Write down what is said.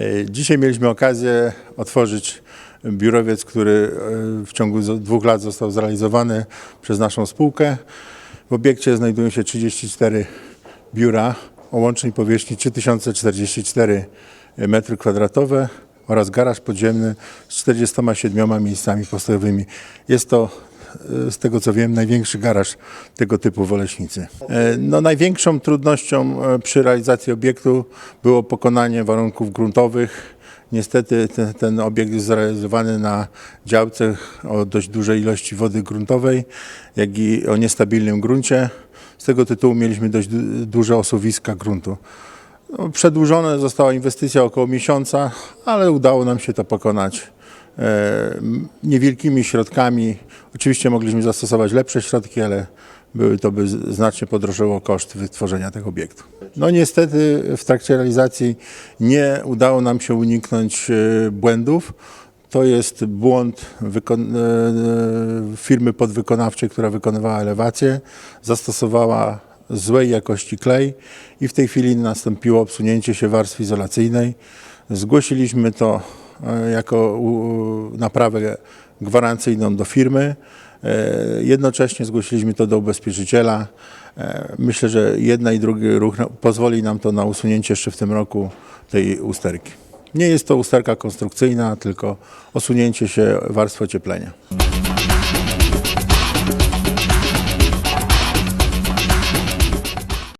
E, Dzisiaj mieliśmy okazję otworzyć biurowiec, który e, w ciągu dwóch lat został zrealizowany przez naszą spółkę. W obiekcie znajdują się 34 biura o łącznej powierzchni 3044 m2 oraz garaż podziemny z 47 miejscami postojowymi. Jest to z tego co wiem, największy garaż tego typu w Oleśnicy. E, No, największą trudnością e, przy realizacji obiektu było pokonanie warunków gruntowych. Niestety ten, ten obiekt jest zrealizowany na działce o dość dużej ilości wody gruntowej, jak i o niestabilnym gruncie. Z tego tytułu mieliśmy dość du- duże osuwiska gruntu. No, Przedłużona została inwestycja około miesiąca, ale udało nam się to pokonać niewielkimi środkami. Oczywiście mogliśmy zastosować lepsze środki, ale były to by znacznie podrożyło koszt wytworzenia tego obiektu. No niestety w trakcie realizacji nie udało nam się uniknąć e, błędów. To jest błąd e, firmy podwykonawczej, która wykonywała elewację, zastosowała złej jakości klej i w tej chwili nastąpiło obsunięcie się warstwy izolacyjnej. Zgłosiliśmy to e, E, jako naprawę gwarancyjną do firmy. E, jednocześnie zgłosiliśmy to do ubezpieczyciela. E, myślę, że jedna i drugi ruch pozwoli nam to na usunięcie jeszcze w tym roku tej usterki. Nie jest to usterka konstrukcyjna, tylko osunięcie się warstwy ocieplenia.